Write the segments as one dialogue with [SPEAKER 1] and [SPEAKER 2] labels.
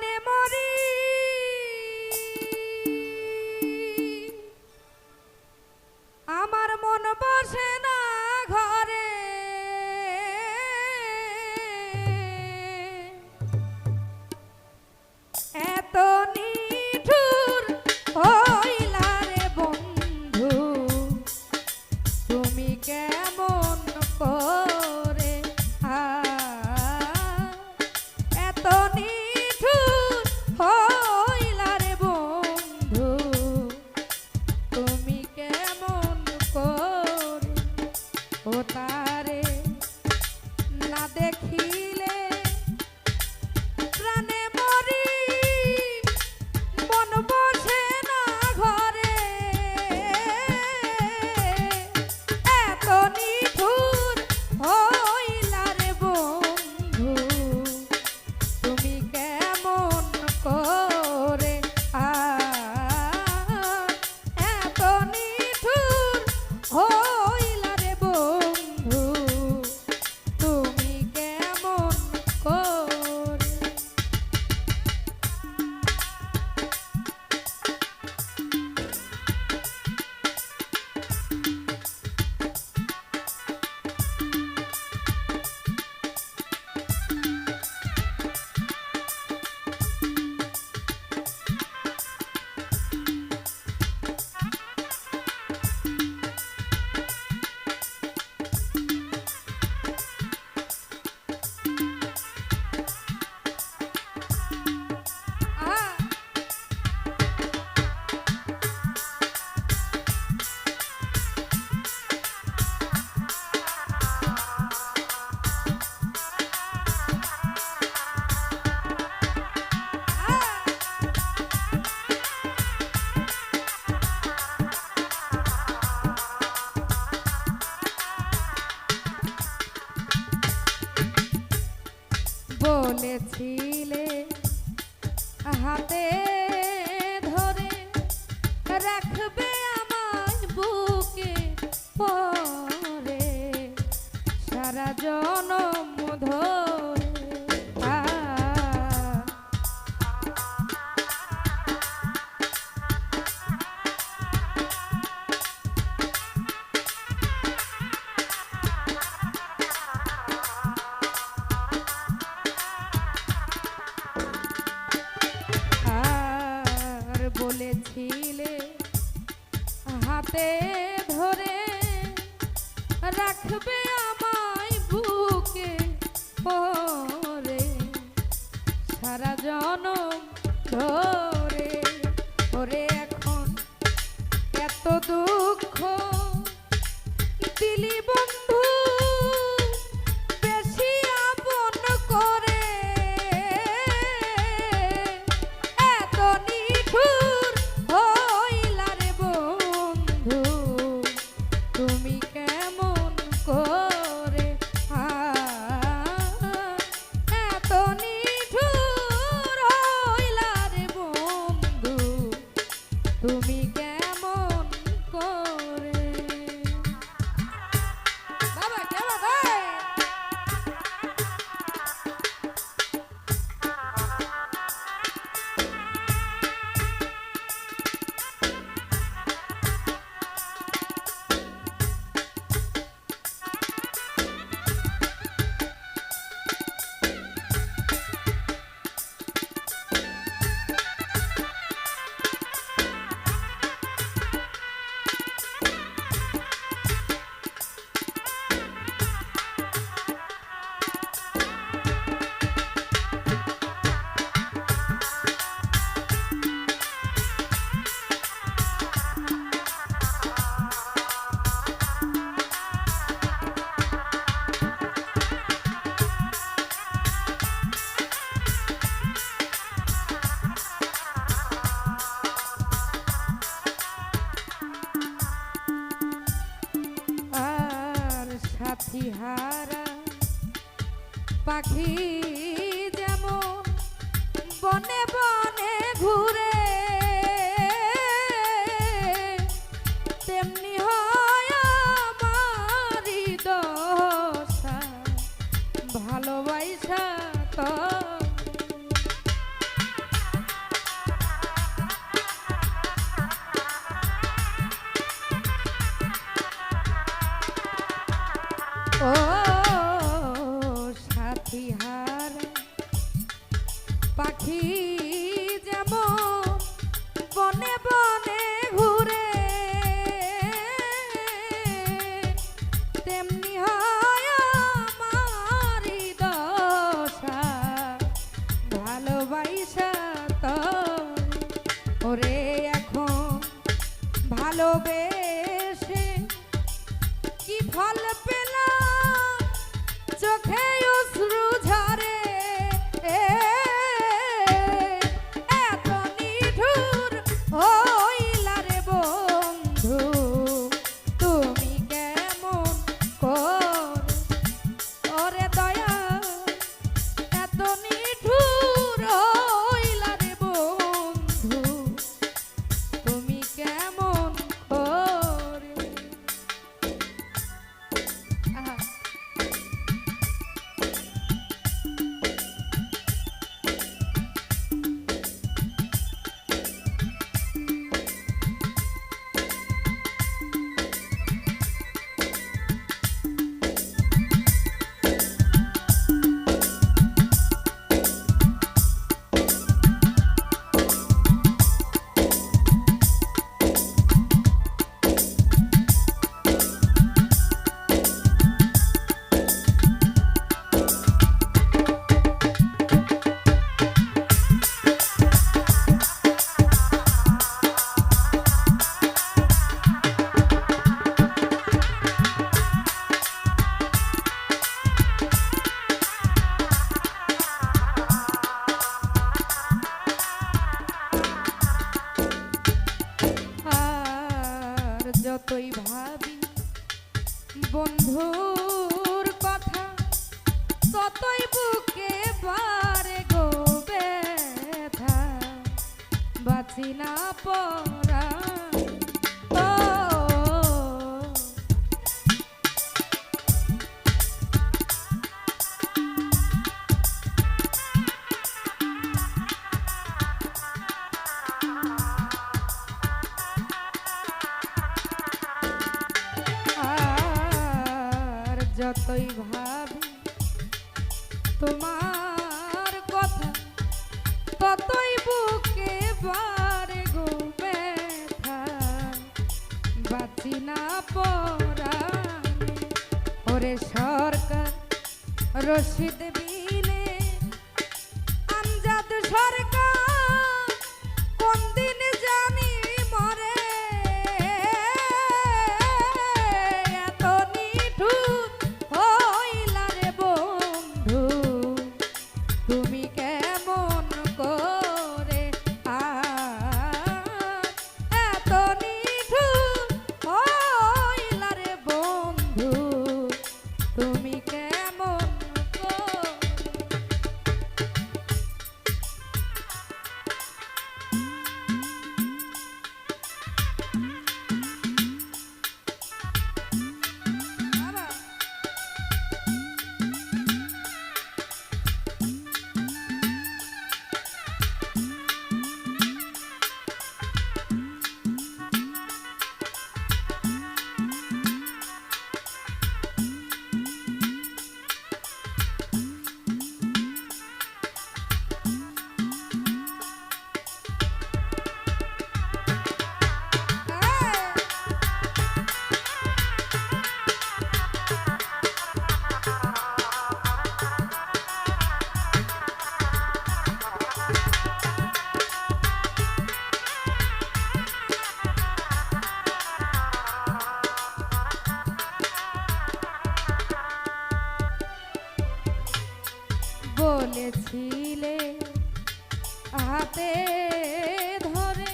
[SPEAKER 1] name বলেছিলে হাতে ধরে রাখবে আমার বুকে পরে সারা জনম রাখবে পাখি যেমন বনে হাসিনা পরা। যতই ভাবি তোমার পরা ওরে সরকার রশিদ বি বলেছিলে হাতে ধরে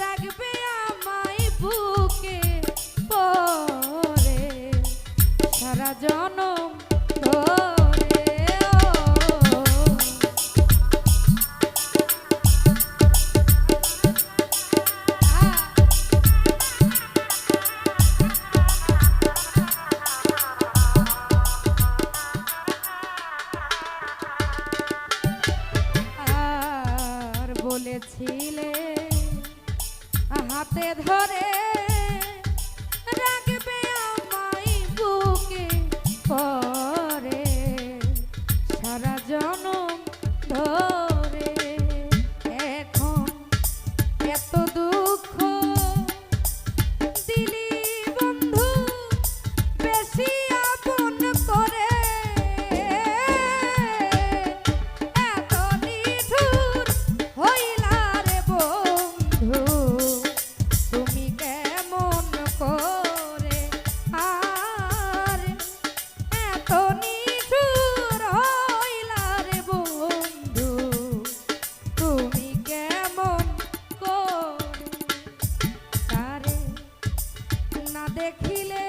[SPEAKER 1] রাখবে আমায় বুকে পরে সারা জন கையிலே